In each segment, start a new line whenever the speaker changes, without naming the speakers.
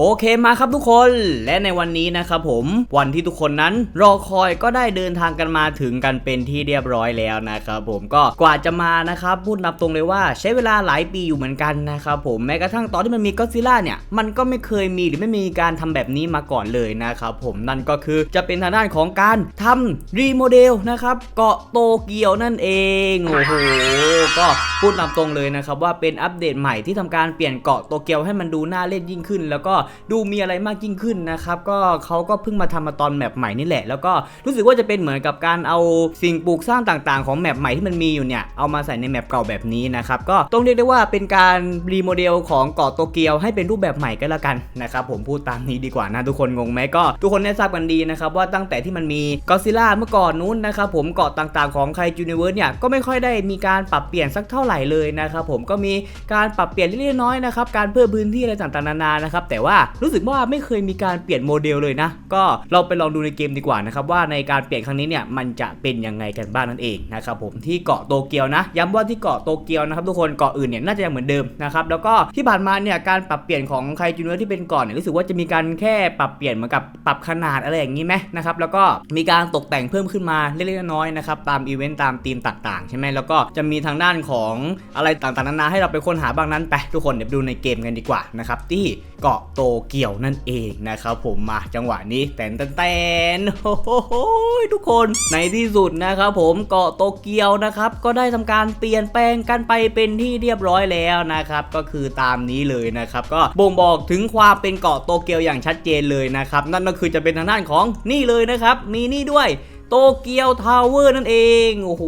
โอเคมาครับทุกคนและในวันนี้นะครับผมวันที่ทุกคนนั้นรอคอยก็ได้เดินทางกันมาถึงกันเป็นที่เรียบร้อยแล้วนะครับผมก็กว่าจะมานะครับพูดนับตรงเลยว่าใช้เวลาหลายปีอยู่เหมือนกันนะครับผมแม้กระทั่งตอนที่มันมีก็ซิล่าเนี่ยมันก็ไม่เคยมีหรือไม่มีการทำแบบนี้มาก่อนเลยนะครับผมนั่นก็คือจะเป็นทางด้านของการทำรีโมเดลนะครับเกาะโตเกียวนั่นเองโอ้โหก็พูดนำตรงเลยนะครับว่าเป็นอัปเดตใหม่ที่ทำการเปลี่ยนเกาะโตเกียวให้มันดูน่าเล่นยิ่งขึ้น แล้วก็ดูมีอะไรมากยิ่งขึ้นนะครับก็เขาก็เพิ่งมาทำมาตอนแมปใหม่นี่แหละ แล้วก็รู้สึกว่าจะเป็นเหมือนกับการเอาสิ่งปลูกสร้างต่างๆ ของแมปใหม่ที่มันมีอยู่เนี่ยเอามาใส่ในแมปเก่าแบบนี้นะครับก็ต้องเรียกได้ว่าเป็นการรีโมเดลของเกาะโตเกียวให้เป็นรูปแบบใหม่ก็แล้วกันนะครับผมพูดตามนี้ดีกว่านะทุกคนงงไหมก็ ทุกคนได้ทราบกันดีนะครับว่าตั้งแต่ที่มันมีก็ซิล่าเมื่อก่อนนู้นนะครับผมเกาะต่างๆของไคจูนิเวิร์สเนี่ยก็ไม่ค่อยได้มีการปรับเปลี่ยนสักเท่าไหร่เลยนะครับผมก็มีการปรับเปลี่ยนเล็กๆน้อยๆนะครับการเพิ่มพื้นที่อะไรต่างๆนานานะครับแต่ว่ารู้สึกว่าไม่เคยมีการเปลี่ยนโมเดลเลยนะ ก็เราไปลองดูในเกมดีกว่านะครับว่าในการเปลี่ยนครั้งนี้เนี่ยมันจะเป็นยังไงกันบ้างนั่นเองนะครับผมที่เกาะโตเกียวนะ ย้ำว่าที่เกาะโตเกียวนะครับทุกคนเกาะอื่นเนี่ยน่าจะยังเหมือนเดิมนะครับแล้วก็ที่ผ่านมาเนี่ยการปรับเปลี่ยนของไคจูนิเวิร์ที่เป็นเก่อนเนี่ยรู้สึกว่าจะมีการแค่ปรับเปลี่ยนเหมือนกับปรับขนาดอะไรอย่างนี้ไหมนะครับแล้วก็มีการตกแต่งเพิ่มขึ้นมาเล็กๆน้อยๆนะครับตามอีเวนต์ตามธีมต่างๆใช่ไหมแล้วก็จะมีทางด้านของอะไรต่างๆนานาให้เราไปค้นหาบ้างนั้นไปทุกคนเดี๋ยวดูในเกมกันดีกว่านะครับที่เกาะโตโตเกียวนั่นเองนะครับผมมาจังหวะนี้แตนแตนโอ้โหทุกคนในที่สุดนะครับผมเกาะโตเกียวนะครับก็ได้ทำการเปลี่ยนแปลงกันไปเป็นที่เรียบร้อยแล้วนะครับก็คือตามนี้เลยนะครับก็บ่งบอกถึงความเป็นเกาะโตเกียวอย่างชัดเจนเลยนะครับนั่นก็คือจะเป็นทางด้านของนี่เลยนะครับมีนี่ด้วย โตเกียวทาวเวอร์นั่นเอง โอ้โห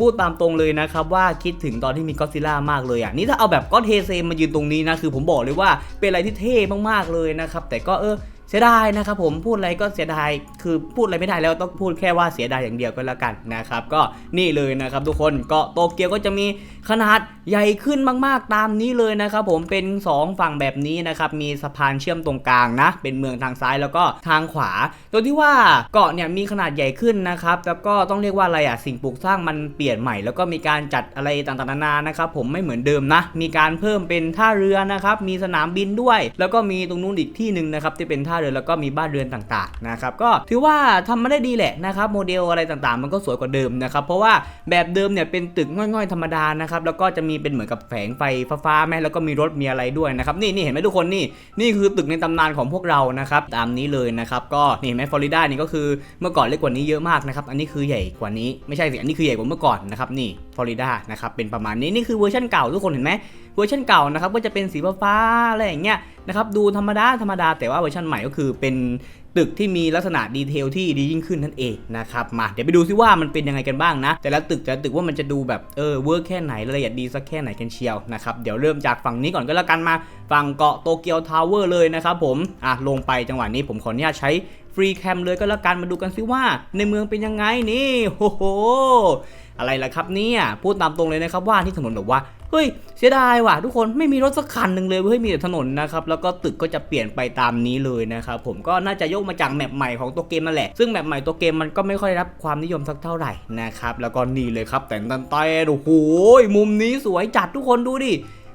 พูดตามตรงเลยนะครับว่าคิดถึงตอนที่มีก็อดซิล่ามากเลยอะ นี่ถ้าเอาแบบก็อดเทเซมายืนตรงนี้นะ คือผมบอกเลยว่าเป็นอะไรที่เท่มากๆเลยนะครับ แต่ก็เออ เสียดายนะครับผมพูดอะไรก็เสียดายคือพูดอะไรไม่ได้แล้วต้องพูดแค่ว่าเสียดายอย่างเดียวก็แล้วกันนะครับก็นี่เลยนะครับทุกคนเกาะโตเกียวก็จะมีขนาดใหญ่ขึ้นมากๆตามนี้เลยนะครับผมเป็น 2 ฝั่งแบบนี้นะครับมีสะพานเชื่อมตรงกลางนะ เป็นเมืองทางซ้ายแล้วก็ทางขวาโดยที่ว่าเกาะเนี่ยมีขนาดใหญ่ขึ้นนะครับแล้วก็ต้องเรียกว่าอะไรอะสิ่งปลูกสร้างมันเปลี่ยนใหม่ แล้วก็มีการจัดอะไรต่างๆนานานะครับผมไม่เหมือนเดิมนะ มีการเพิ่มเป็นท่าเรือนะครับมีสนามบินด้วย แล้วก็มีตรงนู้นอีกที่หนึ่งนะครับที่เป็นท่าเรือแล้วก็มีบ้านเรือนต่างๆนะครับก็ถือว่าทำมาได้ดีแหละนะครับโมเดลอะไรต่างๆ มันก็สวยกว่าเดิมนะครับเพราะว่าแบบเดิมเนี่ยเป็นตึกง่อยๆธรรมดานะครับแล้วก็จะมีเป็นเหมือนกับแผงไฟฟ้าๆแม่แล้วก็มีรถมีอะไรด้วยนะครับนี่นี่เห็นไหมทุกคนนี่นี่คือตึกในตำนานของพวกเรานะครับตามนี้เลยนะครับก็นี่เห็นไหมฟลอริดานี่ก็คือเมื่อก่อนเล็กกว่านี้เยอะมากนะครับอันนี้คือใหญ่กว่านี้ไม่ใช่สิอันนี้คือใหญ่กว่าเมื่อก่อนนะครับนี่ ฟลอริดานะครับเป็นประมาณนี้นี่คือเวอร์ชันเก่าทุกคนเห็นไหมเวอร์ชันเก่านะครับก็จะเป็นสีฟ้าอะไรอย่างเงี้ยนะครับดูธรรมดาธรรมดาแต่ว่าเวอร์ชันใหม่ก็คือเป็นตึกที่มีลักษณะดีเทลที่ดียิ่งขึ้นนั่นเองนะครับมาเดี๋ยวไปดูซิว่ามันเป็นยังไงกันบ้างนะ แต่ละตึกแต่ละตึกว่ามันจะดูแบบเออเวิร์กแค่ไหนรายละเอียดดีสักแค่ไหนกันเชียวนะครับเดี๋ยวเริ่มจากฝั่งนี้ก่อนก็แล้วกันมาฝั่งเกาะโตเกียวทาวเวอร์เลยนะครับผมอะลงไปจังหวะนี้ผมขออนุญาตใช้ฟรีแคมเลยก็แล้วกันมาดูกันซิว่าในเมืองเป็นยังไงนี่โอ้โห อะไรล่ะครับเนี่ยพูดตามตรงเลยนะครับว่าที่ถนนแบบว่าเฮ้ยเสียดายว่ะทุกคนไม่มีรถสักคันหนึ่งเลยเฮ้ยมีแต่ถนนนะครับแล้วก็ตึกก็จะเปลี่ยนไปตามนี้เลยนะครับผมก็น่าจะยกมาจากแมปใหม่ของตัวเกมนั่นแหละซึ่งแมปใหม่ตัวเกมมันก็ไม่ค่อยรับความนิยมสักเท่าไหร่นะครับแล้วก็นี่เลยครับแต่งตันเต้โอ้โหมุมนี้สวยจัดทุกคนดูดิ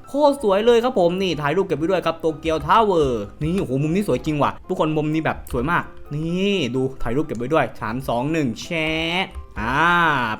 โคตรสวยเลยครับผมนี่ถ่ายรูปเก็บไว้ด้วยครับโตเกียวทาวเวอร์นี่โอ้โหมุมนี้สวยจริงว่ะทุกคนมุมนี้แบบสวยมาก นี่ดูถ่ายรูปเก็บไว้ด้วย3 2 1แชท อ่า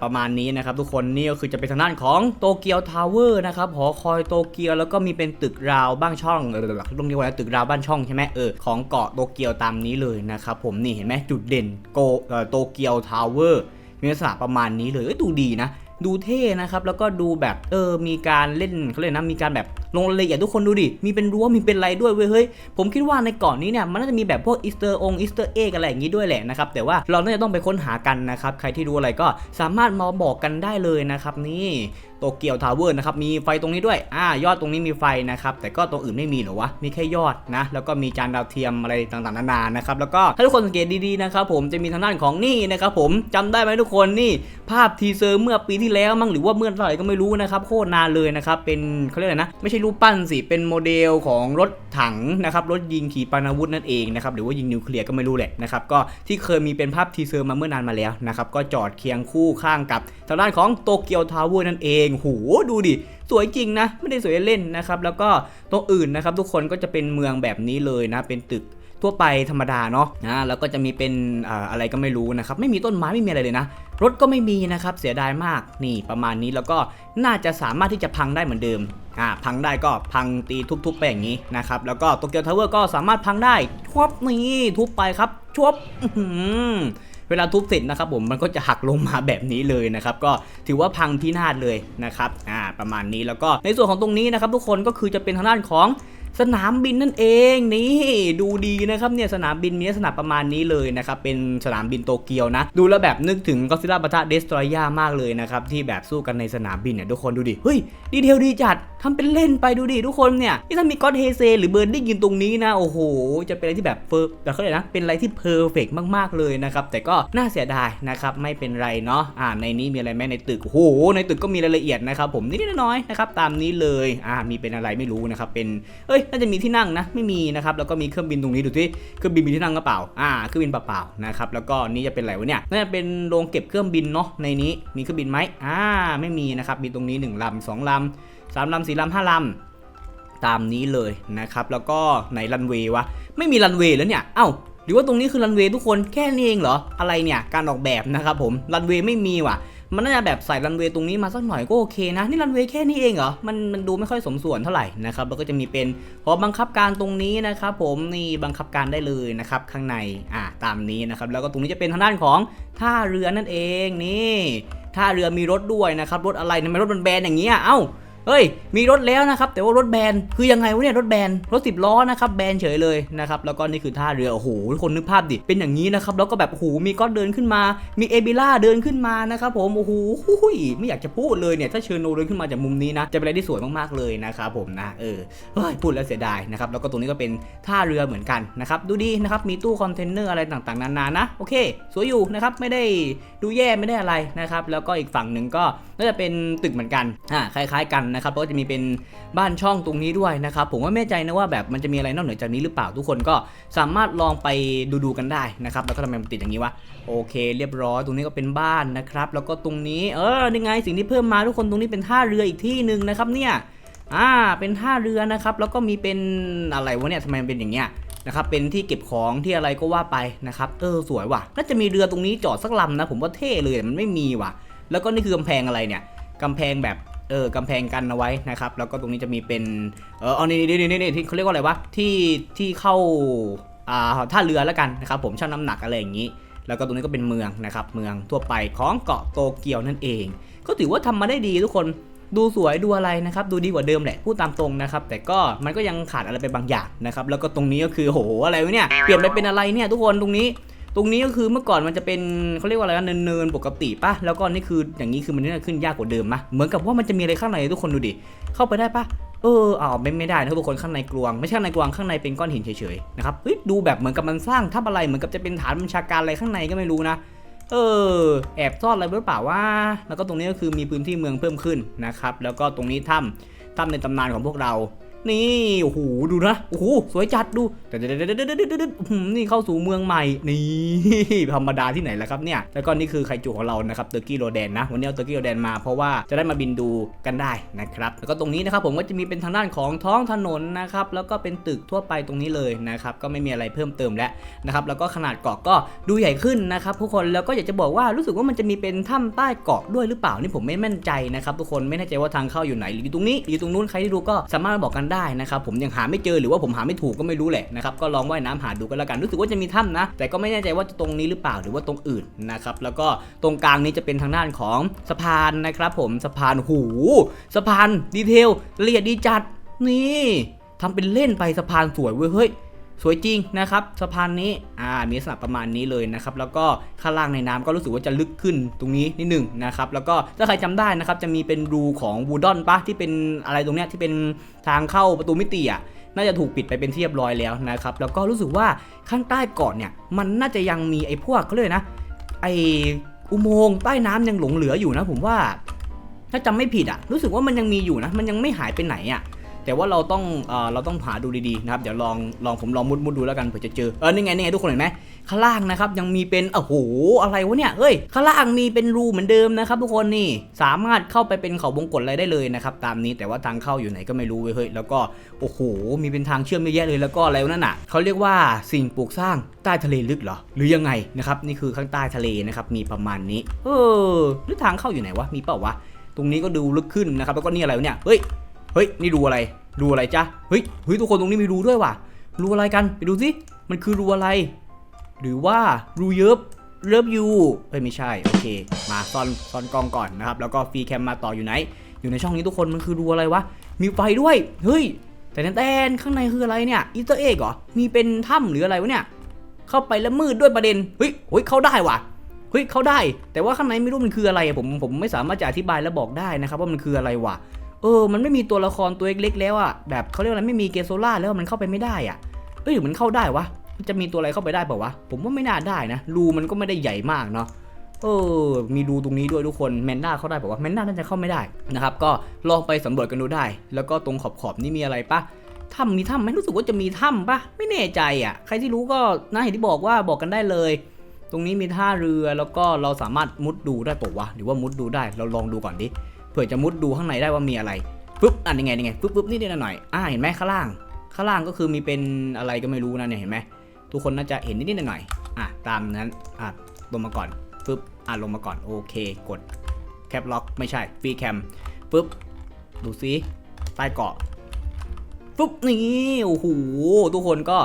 ประมาณนี้นะครับทุกคนนี่ก็คือจะเป็นทางด้านของโตเกียวทาวเวอร์นะครับหอคอยโตเกียวแล้วก็มีเป็นตึกราวบ้างช่องเออต้องเรียกว่าอะไรตึกราวบ้านช่องใช่ไหมเออของเกาะโตเกียวตามนี้เลยนะครับผมนี่เห็นไหมจุดเด่นโกเออโตเกียวทาวเวอร์มีลักษณะประมาณนี้เลยเอ้ยดูดีนะ ดูเท่นะครับแล้วก็ดูแบบเออมีการเล่นเขาเรียกนะมีการแบบ ลงรายละเอียดทุกคนดูดิ มีเป็นรั้วมีเป็นไรด้วยเว้ยเฮ้ย ผมคิดว่าในกาะนนี้เนี่ยมันน่าจะมีแบบพวกอีสเตอร์องอีสเตอร์เอ็กอะไรอย่างนี้ด้วยแหละนะครับ แต่ว่าเราน่าจะต้องไปค้นหากันนะครับ ใครที่รู้อะไรก็สามารถมาบอกกันได้เลยนะครับนี่โตเกียวทาวเวอร์นะครับ มีไฟตรงนี้ด้วย อ่า ยอดตรงนี้มีไฟนะครับ แต่ก็ตรงอื่นไม่มีหรอวะ มีแค่ยอดนะ แล้วก็มีจานดาวเทียมอะไรต่างๆนานา นะครับ แล้วก็ถ้าทุกคนสังเกตดีๆนะครับผมจะมีทางด้านของนี่นะครับผมจำได้ไหมทุกคนนี่ ภาพทีเซอร์เมื่อปีที่แล้วมั้งหรือว่าเมื่อไหร่ก็ไม่รู้นะครับ โคตรนานเลยนะครับ เป็นเขาเรียกอะไรนะ ไม่ใช่รูปปั้นสิ เป็นโมเดลของรถถังนะครับรถยิงขีปนาวุธนั่นเองนะครับหรือว่ายิงนิวเคลียร์ก็ไม่รู้แหละนะครับก็ที่เคยมีเป็นภาพทีเซอร์มาเมื่อนานมาแล้วนะครับก็จอดเคียงคู่ข้างกับทางด้านของโตเกียวทาวเวอร์นั่นเองโหดูดิสวยจริงนะไม่ได้สวยเล่นนะครับแล้วก็ตรงอื่นนะครับทุกคนก็จะเป็นเมืองแบบนี้เลยนะเป็นตึก ทั่วไปธรรมดาเนาะนะแล้วก็จะมีเป็นอะไรก็ไม่รู้นะครับไม่มีต้นไม้ไม่มีอะไรเลยนะรถก็ไม่มีนะครับเสียดายมากนี่ประมาณนี้แล้วก็น่าจะสามารถที่จะพังได้เหมือนเดิมอ่าพังได้ก็พังตีทุบๆไปอย่างนี้นะครับแล้วก็โตเกียวทาวเวอร์ก็สามารถพังได้ชวบนี่ทุบไปครับชวบเวลาทุบเสร็จนะครับผมมันก็จะหักลงมาแบบนี้เลยนะครับก็ถือว่าพังพินาศเลยนะครับอ่าประมาณนี้แล้วก็ในส่วนของตรงนี้นะครับทุกคนก็คือจะเป็นทางด้านของ สนามบินนั่นเองนี่ดูดีนะครับเนี่ยสนามบินมีลักษณะประมาณนี้เลยนะครับเป็นสนามบินโตเกียวนะ ดูแล้วแบบนึกถึงก็ซิล่าบัตเดสตรอยามากเลยนะครับที่แบบสู้กันในสนามบินเนี่ยทุกคนดูดิเฮ้ยดีเทลดีจัด ทำเป็นเล่นไปดูดิทุกคนเนี่ยนี่ถ้ามีก็อดเฮเซหรือเบิร์นได้ยินตรงนี้นะโอ้โห จะเป็นอะไรที่แบบเฟอร์แบบเขาเลยนะเป็นอะไรที่เพอร์เฟกมากๆเลยนะครับแต่ก็น่าเสียดายนะครับไม่เป็นไรเนาะอ่าในนี้มีอะไรไหมในตึกโอ้โหในตึกก็มีรายละเอียดนะครับผมนิดๆน้อยๆนะครับตามนี้เลยอ่ามีเป็นอะไรไม่รู้นะครับเป็นเอ้ยน่าจะมีที่นั่งนะไม่มีนะครับแล้วก็มีเครื่องบินตรงนี้ดูที่เครื่องบินมีที่นั่งกระเปล่าอ่าเครื่องบินเปล่าๆนะครับแล้วก็นี่จะเป็นอะไรวะเนี่ยน่าจะเป็นโรงเก็บเครื่องบินเนาะในนี้มีเครื่องบินไหมอ่าไม่มีนะครับมีตรงนี้1ลำ2ลำ 3ลำ4ลำ5ลำตามนี้เลยนะครับ แล้วก็ไหนรันเวย์วะ ไม่มีรันเวย์แล้วเนี่ย เอ้า หรือว่าตรงนี้คือรันเวย์ทุกคนแค่นี้เองเหรอ อะไรเนี่ย การออกแบบนะครับผม รันเวย์ไม่มีว่ะ มันน่าจะแบบใส่รันเวย์ตรงนี้มาสักหน่อยก็โอเคนะ นี่รันเวย์แค่นี้เองเหรอ มันมันดูไม่ค่อยสมส่วนเท่าไหร่นะครับ แล้วก็จะมีเป็นหอบังคับการตรงนี้นะครับผม นี่บังคับการได้เลยนะครับข้างใน อ่า ตามนี้นะครับ แล้วก็ตรงนี้จะเป็นทางด้านของท่าเรือนั่นเอง นี่ท่าเรือมีรถด้วยนะครับ รถอะไรทำไมรถมันแบนอย่างเงี้ย เอ้า เฮ้ย มีรถแล้วนะครับ แต่ว่ารถแบน คือยังไงวะเนี่ยรถแบน รถสิบล้อนะครับ แบนเฉยเลยนะครับ แล้วก็นี่คือท่าเรือ โอ้โหทุกคนนึกภาพดิ เป็นอย่างนี้นะครับ แล้วก็แบบ โอ้โห มีก็อตเดินขึ้นมา มีเอบิล่าเดินขึ้นมานะครับผม โอ้โหหุยไม่อยากจะพูดเลยเนี่ย ถ้าเชิญโนเดินขึ้นมาจากมุมนี้นะ จะเป็นอะไรที่สวยมากๆเลยนะครับผมนะ เออ เฮ้ย พูดแล้วเสียดายนะครับ แล้วก็ตรงนี้ก็เป็นท่าเรือเหมือนกันนะครับ ดูดีนะครับ มีตู้คอนเทนเนอร์อะไรต่างๆ นานานะ โอเค สวยอยู่นะครับ ไม่ได้ดูแย่ไม่ได้อะไรนะครับ แล้วก็อีกฝั่งหนึ่งก็ น่าจะเป็นตึกเหมือนกันอ่าคล้ายๆกันนะครับเพราะว่าจะมีเป็นบ้านช่องตรงนี้ด้วยนะครับผมว่าไม่แน่ใจนะว่าแบบมันจะมีอะไรนอกเหนือจากนี้หรือเปล่าทุกคนก็สามารถลองไปดูๆกันได้นะครับแล้วก็ทำไมมันติดอย่างนี้วะโอเค เรียบร้อยตรงนี้ก็เป็นบ้านนะครับ แล้วก็ตรงนี้เออนี่ไงสิ่งที่เพิ่มมาทุกคนตรงนี้เป็นท่าเรืออีกที่หนึ่งนะครับเนี่ยอ่าเป็นท่าเรือนะครับแล้วก็มีเป็นอะไรวะเนี่ยทำไมมันเป็นอย่างเงี้ยนะครับเป็นที่เก็บของที่อะไรก็ว่าไปนะครับเออสวยว่ะน่าจะมีเรือตรงนี้จอดสักลำนะ ผมว่าเท่เลยมันไม่มีว่ะ แล้วก็นี่คือกำแพงอะไรเนี่ยกำแพงแบบเออกำแพงกันเอาไว้นะครับ แล้วก็ตรงนี้จะมีเป็นเออเอานี่นี่นี่นี่ที่เขาเรียกว่าอะไรวะที่ที่เข้าอ่าท่าเรือแล้วกันนะครับ ผมชั่งน้ำหนักอะไรอย่างนี้ แล้วก็ตรงนี้ก็เป็นเมืองนะครับ เมืองทั่วไปของเกาะโตเกียวนั่นเอง ก็ถือว่าทำมาได้ดีทุกคนดูสวยดูอะไรนะครับ ดูดีกว่าเดิมแหละพูดตามตรงนะครับ แต่ก็มันก็ยังขาดอะไรไปบางอย่างนะครับ แล้วก็ตรงนี้ก็คือโหอะไรวะเนี่ยเปลี่ยนไปเป็นอะไรเนี่ยทุกคนตรงนี้ ตรงนี้ก็คือเมื่อก่อนมันจะเป็นเขาเรียกว่าอะไรนะเนินๆปกติป่ะแล้วก็นี่คืออย่างนี้คือมันน่าขึ้นยากกว่าเดิมมะเหมือนกับว่ามันจะมีอะไรข้างในทุกคนดูดิเข้าไปได้ปะเอออ้าไม่ไม่ได้นะทุกคนข้างในกลวง ไม่ใช่ข้างในกลวงข้างในเป็นก้อนหินเฉยๆนะครับเฮ้ยดูแบบเหมือนกับมันสร้างทับอะไรเหมือนกับจะเป็นฐานบัญชาการอะไรข้างในก็ไม่รู้นะเออแอบซ่อนอะไรหรือเปล่าว่า แล้วก็ตรงนี้ก็คือมีพื้นที่เมืองเพิ่มขึ้นนะครับแล้วก็ตรงนี้ถ้ำถ้ำในตำนานของพวกเรา นี่โอ้โหดูนะโอ้โหสวยจัดดูเด็ดเด็ดเด็ดเด็ดเด็ดเด็ดนี่เข้าสู่เมืองใหม่นี่ธรรมดาที่ไหนแล้วครับเนี่ยแล้วก็นี่คือไคจูของเรานะครับเตอร์กี้โรแดนนะวันนี้เอาเตอร์กี้โรแดนมาเพราะว่าจะได้มาบินดูกันได้นะครับแล้วก็ตรงนี้นะครับผมก็จะมีเป็นทางด้านของท้องถนนนะครับแล้วก็เป็นตึกทั่วไปตรงนี้เลยนะครับก็ไม่มีอะไรเพิ่มเติมแล้วนะครับแล้วก็ขนาดเกาะก็ดูใหญ่ขึ้นนะครับทุกคนแล้วก็อยากจะบอกว่ารู้สึกว่ามันจะมีเป็นถ้ำใต้เกาะด้วยหรือเปล่านี่ผมไม่แม่นใจนะครับทุกคนไม่แน่ใจว่าทางเข้าอยู่ไหนหรืออยู่ตรงนี้หรืออยู่ตรงนู้นใครที่ดูก็สามารถบอกกันได้นะครับผมยังหาไม่เจอหรือว่าผมหาไม่ถูกก็ไม่รู้แหละนะครับก็ลองว่ายน้ำหาดูกันแล้วกันรู้สึกว่าจะมีถ้ำนะ แต่ก็ไม่แน่ใจว่าจะตรงนี้หรือเปล่าหรือว่าตรงอื่นนะครับแล้วก็ตรงกลางนี้จะเป็นทางด้านของสะพานนะครับผมสะพานหูสะพานดีเทลละเอียดดีจัดนี่ทำเป็นเล่นไปสะพานสวยเว้ยเฮ้ย สวยจริงนะครับสะพานนี้อ่ามีลักษณะประมาณนี้เลยนะครับแล้วก็ข้างล่างในน้ำก็รู้สึกว่าจะลึกขึ้นตรงนี้นิดหนึ่งนะครับแล้วก็ถ้าใครจำได้นะครับจะมีเป็นรูของวูดอนปะที่เป็นอะไรตรงเนี้ยที่เป็นทางเข้าประตูมิติอะน่าจะถูกปิดไปเป็นที่เรียบร้อยแล้วนะครับแล้วก็รู้สึกว่าข้างใต้เกาะเนี่ยมันน่าจะยังมีไอ้พวกเขาเลยนะไออุโมงค์ใต้น้ำยังหลงเหลืออยู่นะ ผมว่า ถ้าจำไม่ผิดอะ รู้สึกว่ามันยังมีอยู่นะ มันยังไม่หายไปไหนอะ แต่ว่าเราต้องเอเราต้องหาดูดีๆนะครับเดี๋ยวลองลองผมลองมุดมุดดูแล้วกันเผื่อจะเจอเออนี่ไงนี่ไงทุกคนเห็นไหมข้างล่างนะครับยังมีเป็นโอ้โหอะไรวะเนี่ยเฮ้ยข้างล่างมีเป็นรูเหมือนเดิมนะครับทุกคนนี่สามารถเข้าไปเป็นเขาวงกตอะไรได้เลยนะครับตามนี้แต่ว่าทางเข้าอยู่ไหนก็ไม่รู้เว้ยเฮ้ยแล้วก็โอ้โหมีเป็นทางเชื่อมเยอะแยะเลยแล้วก็อะไรวะนั่นน่ะเขาเรียกว่าสิ่งปลูกสร้างใต้ทะเลลึกเหรอหรือยังไงนะครับนี่คือข้างใต้ทะเลนะครับมีประมาณนี้ เออหรือทางเข้าอยู่ไหนวะมีเปล่าวะตรงนี้ก็ดูลึกขึ้นนะครับแล้วก็นี่อะไรวะเนี่ยเฮ้ย เฮ้ยนี่รูอะไรรูอะไรจ๊ะเฮ้ยเฮ้ยทุกคนตรงนี้มีรูด้วยว่ะรูอะไรกันไปดูสิมันคือรูอะไร หรือว่ารูเยิบเลิฟยูเอ้ยไม่ใช่โอเค มาซ่อนซ่อนกองก่อนนะครับแล้วก็ฟรีแคมมาต่ออยู่ไหน อยู่ในช่องนี้ทุกคนมันคือรูอะไรวะมีไฟด้วยเฮ้ยแต่แตนข้างในคืออะไรเนี่ยอีสเตอร์เอ็กเหรอมีเป็นถ้ำหรืออะไรวะเนี่ยเข้าไปแล้วมืดด้วยประเด็นเฮ้ยเฮ้ยเข้าได้ว่ะเฮ้ยเข้าได้ แต่ว่าข้างในไม่รู้มันคืออะไรผมผมไม่สามารถจะอธิบายและบอกได้นะครับว่ามันคืออะไรว่ะ เออ มันไม่มีตัวละครตัวเล็กๆแล้วอะแบบเขาเรียกว่าอะไรไม่มีเกโซล่าแล้วมันเข้าไปไม่ได้อะเอ้ยหรือมันเข้าได้วะจะมีตัวอะไรเข้าไปได้เปล่าวะ ผมว่าไม่น่าได้นะ รูมันก็ไม่ได้ใหญ่มากเนาะ เออ มีรูตรงนี้ด้วยทุกคน แมนด้าเข้าได้เปล่าวะ แมนด้าน่าจะเข้าไม่ได้นะครับ ก็ลองไปสำรวจกันดูได้ แล้วก็ตรงขอบๆนี่มีอะไรปะถ้ำมีถ้ำไหมรู้สึกว่าจะมีถ้ำปะไม่แน่ใจอะใครที่รู้ก็น่าเห็นที่บอกว่าบอกกันได้เลย ตรงนี้มีท่าเรือแล้วก็เราสามารถมุดดูได้ปล่าวะ หรือว่ามุดดูได้ เราลองดูก่อนดิ เผื่อจะมุดดูข้างในได้ว่ามีอะไรปุ๊บอะยังไงยังไงปุ๊บปุ๊บนี่นิดหน่อยอ่าเห็นไหมข้างล่าง ข้างล่างก็คือมีเป็นอะไรก็ไม่รู้นะเนี่ยเห็นไหมทุกคนน่าจะเห็นนิดนิดหน่อยๆอะตามนั้นอะลงมาก่อนปุ๊บอะลงมาก่อนโอเค กดแคปล็อกไม่ใช่ฟรีแคมปุ๊บดูซิใต้เกาะปุ๊บนี่โอ้โหทุกคนก็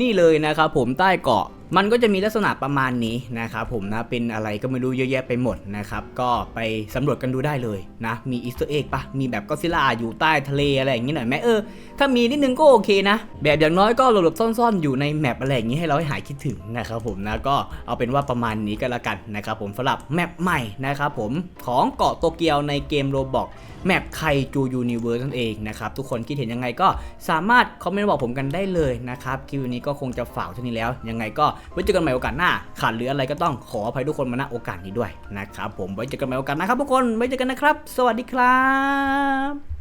นี่เลยนะครับผมใต้เกาะ มันก็จะมีลักษณะประมาณนี้นะครับผมนะเป็นอะไรก็ไม่รู้เยอะแยะไปหมดนะครับก็ไปสำรวจกันดูได้เลยนะมีอีสตอร์เอ็กปะมีแบบก็ซิล่าอยู่ใต้ทะเลอะไรอย่างงี้หน่อยไหมเออถ้ามีนิดนึงก็โอเคนะ แบบอย่างน้อยก็หลบๆซ่อนๆ อยู่ในแมปอะไรอย่างงี้ให้เราให้หายคิดถึงนะครับผมนะก็เอาเป็นว่าประมาณนี้ก็แล้วกันนะครับผมสำหรับแมปใหม่นะครับผมของเกาะโตเกียวในเกมโรบอกแมปไคจูยูนิเวิร์สนั่นเองนะครับทุกคนคิดเห็นยังไงก็สามารถคอมเมนต์บอกผมกันได้เลยนะครับคลิปนี้ก็คงจะฝากเท่านี้แล้วยังไงก็ไว้เจอกันใหม่โอกาสหน้าขาดหรืออะไรก็ต้องขออภัยทุกคนมาณโอกาสนี้ด้วยนะครับผมไว้เจอกันใหม่โอกาสหน้าครับทุกคนไว้เจอกันนะครับ สวัสดีครับ